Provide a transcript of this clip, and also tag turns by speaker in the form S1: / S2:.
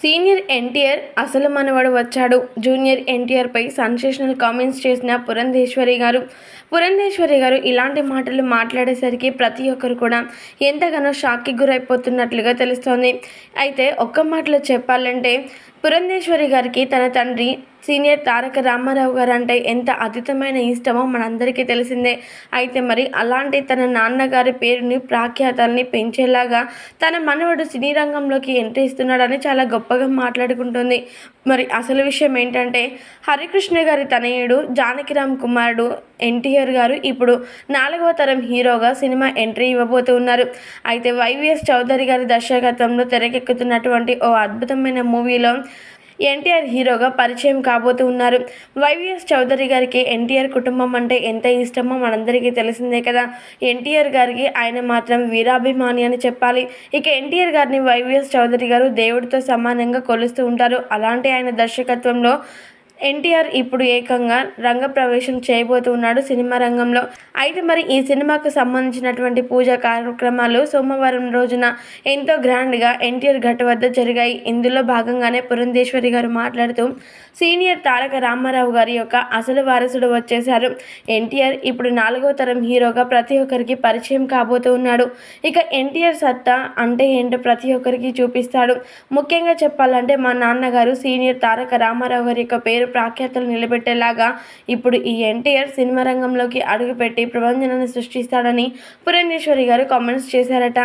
S1: Senior NTR అసలు మనవడు వచ్చాడు. జూనియర్ ఎన్టీఆర్పై సెన్సేషనల్ కామెంట్స్ చేసిన పురంధేశ్వరి గారు. పురంధేశ్వరి గారు ఇలాంటి మాటలు మాట్లాడేసరికి ప్రతి ఒక్కరు కూడా ఎంతగానో షాక్కి గురైపోతున్నట్లుగా తెలుస్తోంది. అయితే ఒక్క మాటలో చెప్పాలంటే పురంధేశ్వరి గారికి తన తండ్రి సీనియర్ తారక రామారావు గారు అంటే ఎంత అతీతమైన ఇష్టమో మనందరికీ తెలిసిందే. అయితే మరి అలాంటి తన నాన్నగారి పేరుని ప్రాఖ్యాతాల్ని పెంచేలాగా తన మనవడు సినీ రంగంలోకి ఎంట్రీ ఇస్తున్నాడని చాలా గొప్పగా మాట్లాడుకుంటుంది. మరి అసలు విషయం ఏంటంటే హరికృష్ణ గారి తనయుడు జానకిరామ్ కుమారుడు ఎన్టీఆర్ గారు ఇప్పుడు నాలుగవ తరం హీరోగా సినిమా ఎంట్రీ ఇవ్వబోతున్నారు అయితే వైవిఎస్ చౌదరి గారి దర్శకత్వంలో తెరకెక్కుతున్నటువంటి ఓ అద్భుతమైన మూవీలో ఎన్టీఆర్ హీరోగా పరిచయం కాబోతూ ఉన్నారు. వైవిఎస్ చౌదరి గారికి ఎన్టీఆర్ కుటుంబం అంటే ఎంత ఇష్టమో మనందరికీ తెలిసిందే కదా. ఎన్టీఆర్ గారికి ఆయన మాత్రం వీరాభిమాని అని చెప్పాలి. ఇక ఎన్టీఆర్ గారిని వైవిఎస్ చౌదరి గారు దేవుడితో సమానంగా కొలుస్తూ ఉంటారు. అలాంటి ఆయన దర్శకత్వంలో ఎన్టీఆర్ ఇప్పుడు ఏకంగా రంగప్రవేశం చేయబోతున్నాడు సినిమా రంగంలో. అయితే మరి ఈ సినిమాకు సంబంధించినటువంటి పూజా కార్యక్రమాలు సోమవారం రోజున ఎంతో గ్రాండ్గా ఎన్టీఆర్ ఘట్ వద్ద జరిగాయి. ఇందులో భాగంగానే పురంధేశ్వరి గారు మాట్లాడుతూ సీనియర్ తారక రామారావు గారి యొక్క అసలు వారసుడు వచ్చేశారు. ఎన్టీఆర్ ఇప్పుడు నాలుగో తరం హీరోగా ప్రతి ఒక్కరికి పరిచయం కాబోతూ ఉన్నాడు ఇక ఎన్టీఆర్ సత్తా అంటే ఏంటో ప్రతి ఒక్కరికి చూపిస్తాడు. ముఖ్యంగా చెప్పాలంటే మా నాన్నగారు సీనియర్ తారక రామారావు గారి యొక్క పేరు ప్రాఖ్యాతలు నిలబెట్టేలాగా ఇప్పుడు ఈ ఎన్టీఆర్ సినిమా రంగంలోకి అడుగుపెట్టి ప్రభంజనాన్ని సృష్టిస్తాడని పురంధేశ్వరి గారు కామెంట్స్ చేశారట.